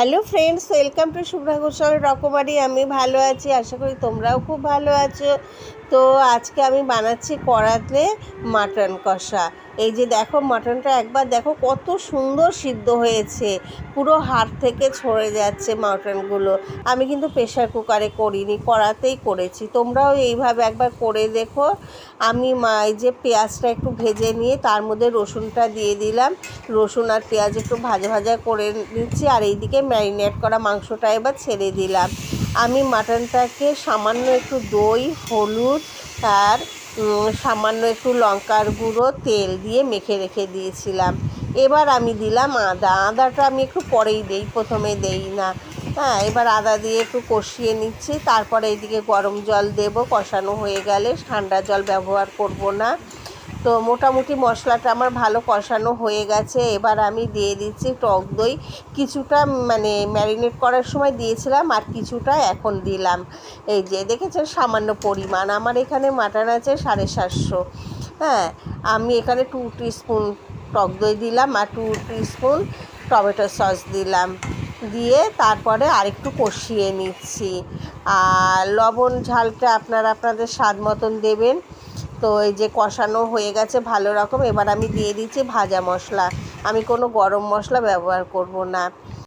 Hello friends welcome to Shubhra Ghoshal রকমারি আমি ভালো আছি, আশা করি তোমরাও খুব ভালো আছো। তো আজকে আমি বানাচ্ছি কড়াতে মাটন কষা। এই যে দেখো, মাটনটা একবার দেখো কত সুন্দর সিদ্ধ হয়েছে। পুরো হাড় থেকে ছড়ে যাচ্ছে মাটনগুলো। আমি কিন্তু প্রেশার কুকারে করিনি, কড়াতেই করেছি। তোমরাও এইভাবে একবার করে দেখো। আমি এই যে পেঁয়াজটা একটু ভেজে নিয়ে তার মধ্যে রসুনটা দিয়ে দিলাম। রসুন আর পেঁয়াজ একটু ভাজা ভাজা করে নিচ্ছি। আর এইদিকে ম্যারিনেট করা মাংসটা এবার ছেড়ে দিলাম। আমি মাটনটাকে সামান্য একটু দই, হলুদ আর সামান্য একটু লঙ্কার গুঁড়ো, তেল দিয়ে মেখে রেখে দিয়েছিলাম। এবার আমি দিলাম আদা। আদাটা আমি একটু পরেই দেই, প্রথমে দেই না। হ্যাঁ এবার আদা দিয়ে একটু কষিয়ে নিচ্ছি। তারপরে এইদিকে গরম জল দেব, কষানো হয়ে গেলে ঠান্ডা জল ব্যবহার করব না। তো মোটামুটি মশলাটা আমার ভালো কষানো হয়ে গেছে। এবার আমি দিয়ে দিচ্ছি টক দই। কিছুটা মানে ম্যারিনেট করার সময় দিয়েছিলাম আর কিছুটা এখন দিলাম। এই যে দেখেছেন সামান্য পরিমাণ। আমার এখানে মাটন আছে সাড়ে সাতশো। হ্যাঁ আমি এখানে টু স্পুন টক দই দিলাম আর টু স্পুন টমেটো সস দিলাম। দিয়ে তারপরে আরেকটু কষিয়ে নিচ্ছি। আর লবণ ঝালটা আপনারা আপনাদের স্বাদ মতন দেবেন। তো এই যে কষানো হয়ে গেছে ভালো রকম, এবার আমি দিয়ে দিচ্ছি ভাজা মশলা। আমি কোনো গরম মশলা ব্যবহার করব না।